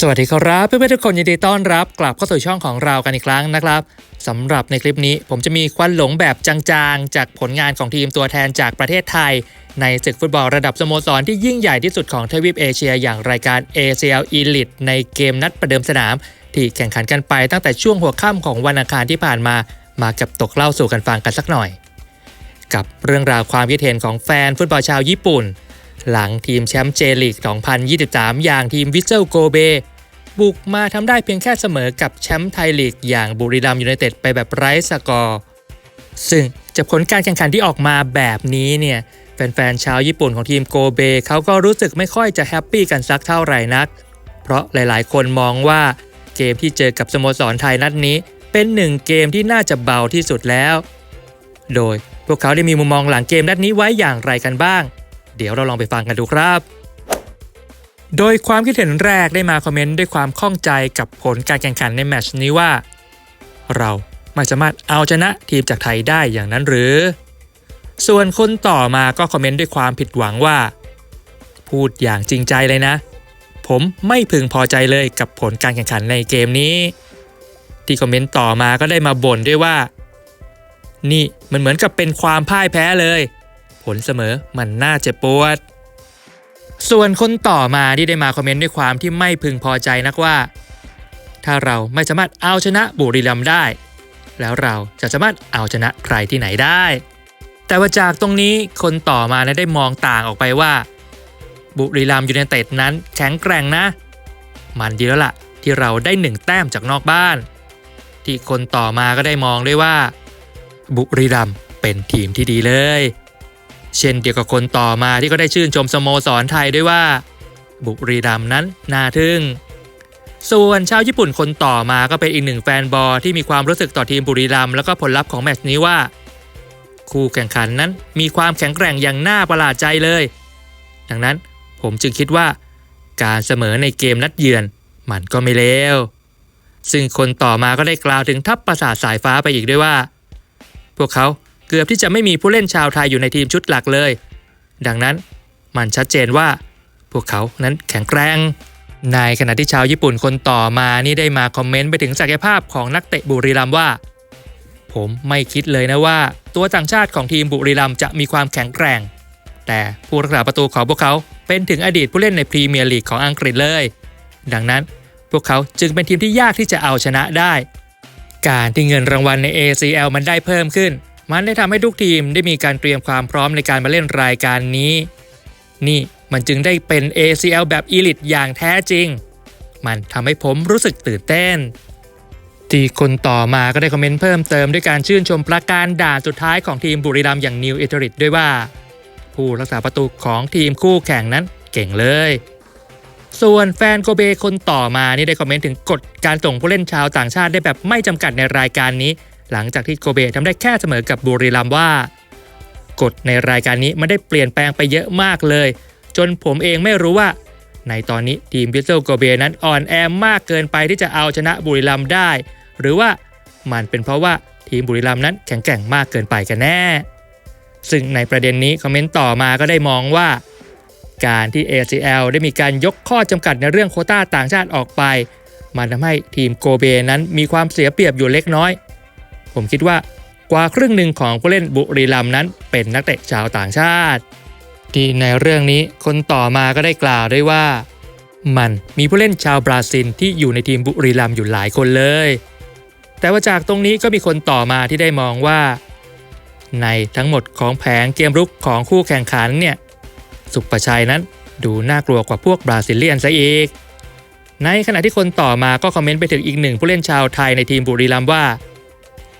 สวัสดีครับเพื่อนๆทุกคนยินดีต้อนรับกลับเข้าสู่ช่องของเรากันอีกครั้งนะครับสำหรับในคลิปนี้ผมจะมีควันหลงแบบจางๆ จากผลงานของทีมตัวแทนจากประเทศไทย ในศึกฟุตบอลระดับสโมสรที่ยิ่งใหญ่ที่สุดของทวีปเอเชียอย่างรายการ ACL Elite ในเกมนัดประเดิมสนาม ที่แข่งขันกันไปตั้งแต่ช่วงหัวค่ำของวันอังคารที่ผ่านมา มากับตกเล่าสู่กันฟังกันสักหน่อย กับเรื่องราวความคิดเห็นของแฟนฟุตบอลชาวญี่ปุ่น หลังทีมแชมป์เจลีก 2023 อย่างทีมวิเซลโกเบ บุกมาทำได้เพียงแค่เสมอกับแชมป์ไทยลีก อย่างบุรีรัมย์ยูไนเต็ดไปแบบไร้สกอร์ ซึ่งจากผลการแข่งขันที่ออกมาแบบนี้เนี่ยแฟนๆชาวญี่ปุ่นของทีมโกเบเขาก็รู้สึกไม่ค่อยจะแฮปปี้กันสักเท่าไหร่นัก เพราะหลายๆ คนมองว่าเกมที่เจอกับสโมสรไทยนัดนี้ เป็นหนึ่งเกมที่น่าจะเบาที่สุดแล้ว โดยพวกเขาได้มีมุมมองหลังเกมนัดนี้ไว้อย่างไรกันบ้าง เดี๋ยวเราลองไปฟังกันดูครับ โดยความคิดเห็นแรกได้มาคอมเมนต์ด้วยความข้องใจกับผลการแข่งขันในแมตช์นี้ว่า เราไม่สามารถเอาชนะทีมจากไทยได้อย่างนั้นหรือ ส่วนคนต่อมาก็คอมเมนต์ด้วยความผิดหวังว่า พูดอย่างจริงใจเลยนะ ผมไม่พึงพอใจเลยกับผลการแข่งขันในเกมนี้ ที่คอมเมนต์ต่อมาก็ได้มาบ่นด้วยว่า นี่มันเหมือนกับเป็นความพ่ายแพ้เลย ผลเสมอมันน่าเจ็บปวด ส่วนคนต่อมาที่ได้มาคอมเมนต์ด้วยความที่ไม่พึงพอใจนักว่า ถ้าเราไม่สามารถเอาชนะบุรีรัมได้ แล้วเราจะสามารถเอาชนะใครที่ไหนได้ แต่ว่าจากตรงนี้คนต่อมานะได้มองต่างออกไปว่า บุรีรัมย์ยูไนเต็ดนั้นแข็งแกร่งนะ มันดีแล้วล่ะ ที่เราได้หนึ่งแต้มจากนอกบ้าน ที่คนต่อมาก็ได้มองด้วยว่า บุรีรัมเป็นทีมที่ดีเลย เช่นเดียวกับคนต่อมาที่ก็ได้ชื่นชมสโมสรไทยด้วยว่า บุรีรัมย์นั้นน่าทึ่ง ส่วนชาวญี่ปุ่นคนต่อมาก็เป็นอีกหนึ่งแฟนบอลที่มีความรู้สึกต่อทีมบุรีรัมย์แล้วก็ผลลัพธ์ของแมตช์นี้ว่า คู่แข่งขันนั้นมีความแข็งแกร่งอย่างน่าประหลาดใจเลย ดังนั้นผมจึงคิดว่า การเสมอในเกมนัดเยือนมันก็ไม่เลวซึ่งคนต่อมาก็ได้กล่าวถึงทัพประสาทสายฟ้าไปอีกด้วยว่า พวกเขา เกือบที่จะไม่มีผู้เล่นชาวไทยอยู่ในทีมชุดหลักเลย ดังนั้นมันชัดเจนว่า พวกเขานั้นแข็งแกร่งในขณะที่ชาวญี่ปุ่นคนต่อมานี่ได้มาคอมเมนต์ไปถึงศักยภาพของนักเตะบุรีรัมว่า ผมไม่คิดเลยนะว่า ตัวต่างชาติของทีมบุรีรัมจะมีความแข็งแกร่ง แต่ผู้รักษาประตูของพวกเขาเป็นถึงอดีตผู้เล่นในพรีเมียร์ลีกของอังกฤษเลย ดังนั้นพวกเขาจึงเป็นทีมที่ยากที่จะเอาชนะได้ การที่เงินรางวัลใน ACL มันได้เพิ่มขึ้น มันได้ทำให้ทุกทีมได้มีการเตรียมความพร้อมในการมาเล่นรายการนี้ นี่มันจึงได้เป็น ACL แบบ Elite อย่างแท้จริง มันทำให้ผมรู้สึกตื่นเต้น ที่คนต่อมาก็ได้คอมเมนต์เพิ่มเติมด้วยการชื่นชมประการด่านสุดท้ายของทีมบุรีรัมย์อย่างนิวเอเทริตด้วยว่า ผู้รักษาประตูของทีมคู่แข่งนั้นเก่งเลย ส่วนแฟนโกเบคนต่อมานี่ได้คอมเมนต์ถึงกฎการส่งผู้เล่นชาวต่างชาติได้แบบไม่จำกัดในรายการนี้ หลังจากที่โกเบทำได้แค่เสมอกับบุรีรัมว่า กฎในรายการนี้ไมันได้เปลี่ยนแปลงไปเยอะมากเลย จนผมเองไม่รู้ว่า ในตอนนี้ทีมวิสเซลโกเบนั้นอ่อนแอมากเกินไปที่จะเอาชนะบุรีรัมได้ หรือว่ามันเป็นเพราะว่าทีมบุรีรัมนั้นแข็งแกร่งมากเกินไปกันแน่ ซึ่งในประเด็นนี้คอมเมนต์ต่อมาก็ได้มองว่า การที่ ACL ได้มีการยกข้อจำกัดในเรื่องโคต้าต่างชาติออกไป มันทำให้ทีมโกเบนั้นมีความเสียเปรียบอยู่เล็กน้อย ผมคิดว่ากว่าครึ่งหนึ่งของผู้เล่นบุรีรัมย์นั้นเป็นนักเตะชาวต่างชาติ ที่ในเรื่องนี้คนต่อมาก็ได้กล่าวด้วยว่า มันมีผู้เล่นชาวบราซิลที่อยู่ในทีมบุรีรัมย์อยู่หลายคนเลย แต่ว่าจากตรงนี้ก็มีคนต่อมาที่ได้มองว่า ในทั้งหมดของแผงเกมรุกของคู่แข่งขันเนี่ยสุประชัยนั้นดูน่ากลัวกว่าพวกบราซิเลียนซะอีกในขณะที่คนต่อมาก็คอมเมนต์ไปถึงอีกหนึ่งผู้เล่นชาวไทยในทีมบุรีรัมย์ว่า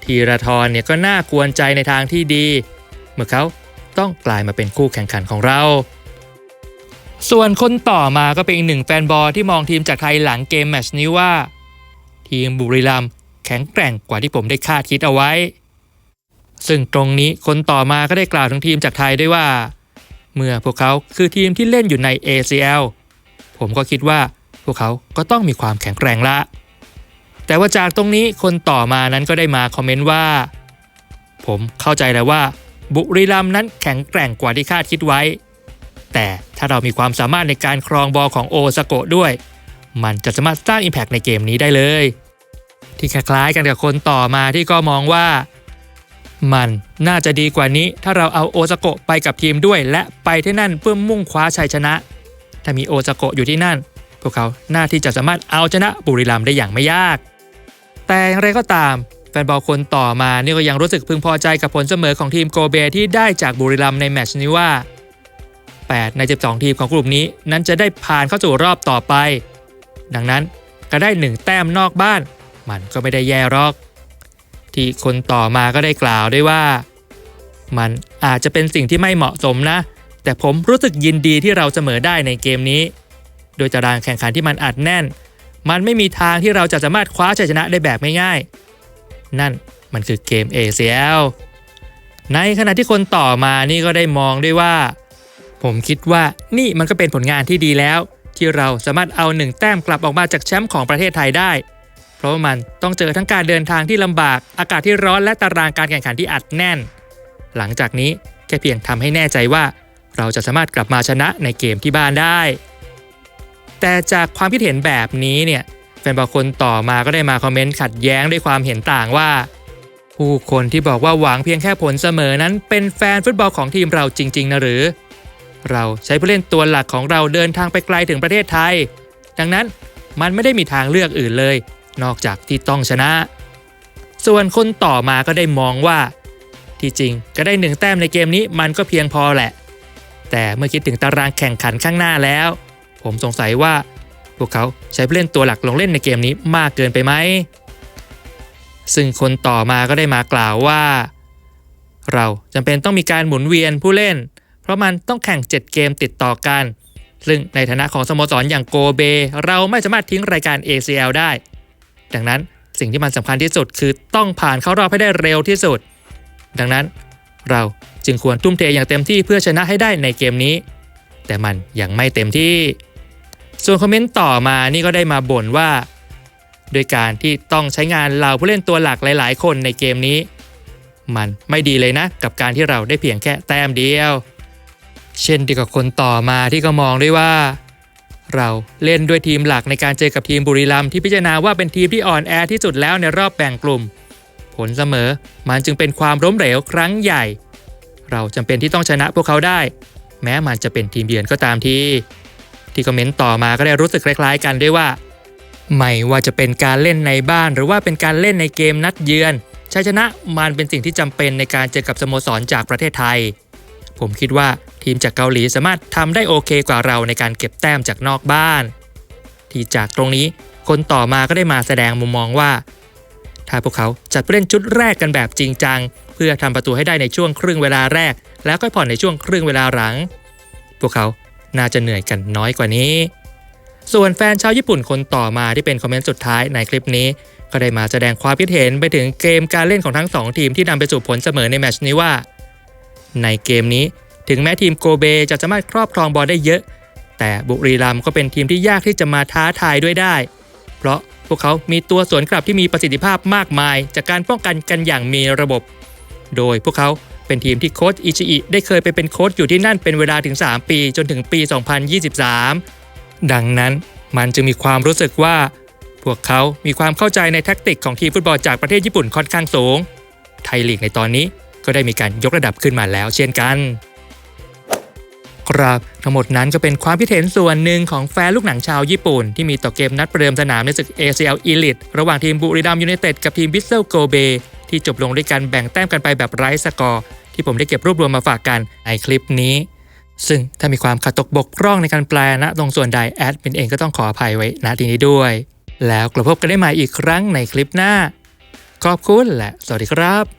ทีระทรเนี่ยก็น่ากวนใจในทางที่ดี เมื่อเขาต้องกลายมาเป็นคู่แข่งขันของเรา ส่วนคนต่อมาก็เป็นอีกหนึ่งแฟนบอลที่มองทีมจากไทยหลังเกมแมชนี้ว่า ทีมบุรีรัมย์แข็งแกร่งกว่าที่ผมได้คาดคิดเอาไว้ ซึ่งตรงนี้คนต่อมาก็ได้กล่าวถึงทีมจากไทยด้วยว่า เมื่อพวกเขาคือทีมที่เล่นอยู่ใน ACL ผมก็คิดว่าพวกเขาก็ต้องมีความแข็งแกร่งละ แต่ว่าจากตรงนี้คนต่อมานั้นก็ได้มาคอมเมนต์ว่า ผมเข้าใจแล้วว่า บุรีรัมย์นั้นแข็งแกร่งกว่าที่คาดคิดไว้ แต่ถ้าเรามีความสามารถในการครองบอลของโอซาโกะด้วย มันจะสามารถสร้าง Impact ในเกมนี้ได้เลย ที่คล้ายๆกันกับคนต่อมาที่ก็มองว่า มันน่าจะดีกว่านี้ ถ้าเราเอาโอซาโกะไปกับทีมด้วย และไปที่นั่นเพื่อมุ่งคว้าชัยชนะ ถ้ามีโอซาโกะอยู่ที่นั่น พวกเขาน่าที่จะสามารถเอาชนะบุรีรัมย์ได้อย่างไม่ยาก แต่อย่างไรก็ตามแฟนบอลคนต่อมานี่ก็ยังรู้สึกพึงพอใจกับผลเสมอของทีมโกเบที่ได้จากบุรีรัมในแมตช์นี้ว่า 8 ใน 12 ทีมของกลุ่มนี้นั้นจะได้ผ่านเข้าสู่รอบต่อไป ดังนั้นก็ได้ 1 แต้มนอกบ้าน มันก็ไม่ได้แย่หรอก ที่คนต่อมาก็ได้กล่าวด้วยว่า มันอาจจะเป็นสิ่งที่ไม่เหมาะสมนะ แต่ผมรู้สึกยินดีที่เราเสมอได้ในเกมนี้ โดยตารางแข่งขันที่มันอัดแน่น มันไม่มีทางที่เราจะสามารถคว้าชัยชนะได้แบบง่ายๆ นั่นมันคือเกม ACL ในขณะที่คนต่อมานี่ก็ได้มองด้วยว่า ผมคิดว่านี่มันก็เป็นผลงานที่ดีแล้ว ที่เราสามารถเอาหนึ่งแต้มกลับออกมาจากแชมป์ของประเทศไทยได้ เพราะมันต้องเจอทั้งการเดินทางที่ลำบากอากาศที่ร้อนและตารางการแข่งขันที่อัดแน่น หลังจากนี้แค่เพียงทำให้แน่ใจว่า เราจะสามารถกลับมาชนะในเกมที่บ้านได้ แต่จากความคิดเห็นแบบนี้เนี่ยแฟนบอลคนต่อมาก็ได้มาคอมเมนต์ขัดแย้งด้วยความเห็นต่างว่า ผู้คนที่บอกว่าหวังเพียงแค่ผลเสมอนั้นเป็นแฟนฟุตบอลของทีมเราจริง ๆ นะหรือ เราใช้ผู้เล่นตัวหลักของเราเดินทางไปไกลถึงประเทศไทย ดังนั้นมันไม่ได้มีทางเลือกอื่นเลย นอกจากที่ต้องชนะ ส่วนคนต่อมาก็ได้มองว่า ที่จริงก็ได้หนึ่งแต้มในเกมนี้มันก็เพียงพอแหละ แต่เมื่อคิดถึงตารางแข่งขันข้างหน้าแล้ว ผมสงสัยว่า พวกเขาใช้ผู้เล่นตัวหลักลงเล่นในเกมนี้มากเกินไปไหม ซึ่งคนต่อมาก็ได้มากล่าวว่า เราจำเป็นต้องมีการหมุนเวียนผู้เล่น เพราะมันต้องแข่ง 7 เกมติดต่อกัน ซึ่งในฐานะของสโมสรอย่างโกเบ เราไม่สามารถทิ้งรายการ ACL ได้ ดังนั้นสิ่งที่มันสำคัญที่สุดคือต้องผ่านเข้ารอบให้ได้เร็วที่สุด ดังนั้นเราจึงควรทุ่มเทอย่างเต็มที่เพื่อชนะให้ได้ในเกมนี้ แต่มันยังไม่เต็มที่ ส่วนคอมเมนต์ต่อมานี่ก็ได้มาบ่นว่า โดยการที่ต้องใช้งานเหล่าผู้เล่นตัวหลักหลาย ๆ คนในเกมนี้ มันไม่ดีเลยนะ กับการที่เราได้เพียงแค่แต้มเดียว เช่นเดียวกับคนต่อมาที่ก็มองด้วยว่า เราเล่นด้วยทีมหลักในการเจอกับทีมบุรีรัมย์ที่พิจารณาว่าเป็นทีมที่อ่อนแอที่สุดแล้วในรอบแบ่งกลุ่ม ผลเสมอมันจึงเป็นความล้มเหลวครั้งใหญ่ เราจำเป็นที่ต้องชนะพวกเขาได้ แม้มันจะเป็นทีมเยือนก็ตามที ที่คอมเมนต์ต่อมาก็ได้รู้สึกคล้ายๆกันด้วยว่า ไม่ว่าจะเป็นการเล่นในบ้าน หรือว่าเป็นการเล่นในเกมนัดเยือนชัยชนะมันเป็นสิ่งที่จำเป็นในการเจอกับสโมสรจากประเทศไทย ผมคิดว่าทีมจากเกาหลีสามารถทำได้โอเคกว่าเราในการเก็บแต้มจากนอกบ้าน ที่จากตรงนี้คนต่อมาก็ได้มาแสดงมุมมองว่า ถ้าพวกเขาจัดเล่นชุดแรกกันแบบจริงจัง เพื่อทำประตูให้ได้ในช่วงครึ่งเวลาแรก แล้วก็ผ่อนในช่วงครึ่งเวลาหลัง พวกเขา น่าจะเหนื่อยกันน้อยกว่านี้ ส่วนแฟนชาวญี่ปุ่นคนต่อมาที่เป็นคอมเมนต์สุดท้ายในคลิปนี้ ก็ได้มาแสดงความคิดเห็นไปถึงเกมการเล่นของทั้งสองทีมที่นำไปสู่ผลเสมอในแมชนี้ว่า ในเกมนี้ถึงแม้ทีมโกเบจะสามารถครอบครองบอลได้เยอะ แต่บุรีรัมก็เป็นทีมที่ยากที่จะมาท้าทายด้วยได้ เพราะพวกเขามีตัวสวนกลับที่มีประสิทธิภาพมากมาย จากการป้องกันกันอย่างมีระบบ โดยพวกเขา เป็นทีมที่โค้ชอิชิอิได้เคยไปเป็นโค้ชอยู่ที่นั่นเป็นเวลาถึง 3 ปีจนถึงปี 2023 ดังนั้นมันจึงมีความรู้สึกว่า พวกเขามีความเข้าใจในแท็กติกของทีมฟุตบอลจากประเทศญี่ปุ่นค่อนข้างสูง ไทยลีกในตอนนี้ก็ได้มีการยกระดับขึ้นมาแล้วเช่นกัน ครับทั้งหมดนั้นก็เป็นความคิดเห็นส่วนหนึ่งของแฟนลูกหนังชาวญี่ปุ่น ที่มีต่อเกมนัดประเดิมสนามในศึก ACL Elite ระหว่างทีมบุรีรัมย์ยูไนเต็ดกับทีมบิสเซลโกเบ ที่จบลงด้วยการแบ่งแต้มกันไปแบบไร้สกอร์ ที่ผมได้เก็บรวบรวมมาฝากกันในคลิปนี้ ซึ่งถ้ามีความขัดตกบกพร่องในการแปลนะตรงส่วนใดแอดมินเองก็ต้องขออภัยไว้ณที่นี้ด้วย แล้วกลับพบกันได้ใหม่อีกครั้งในคลิปหน้า ขอบคุณและสวัสดีครับ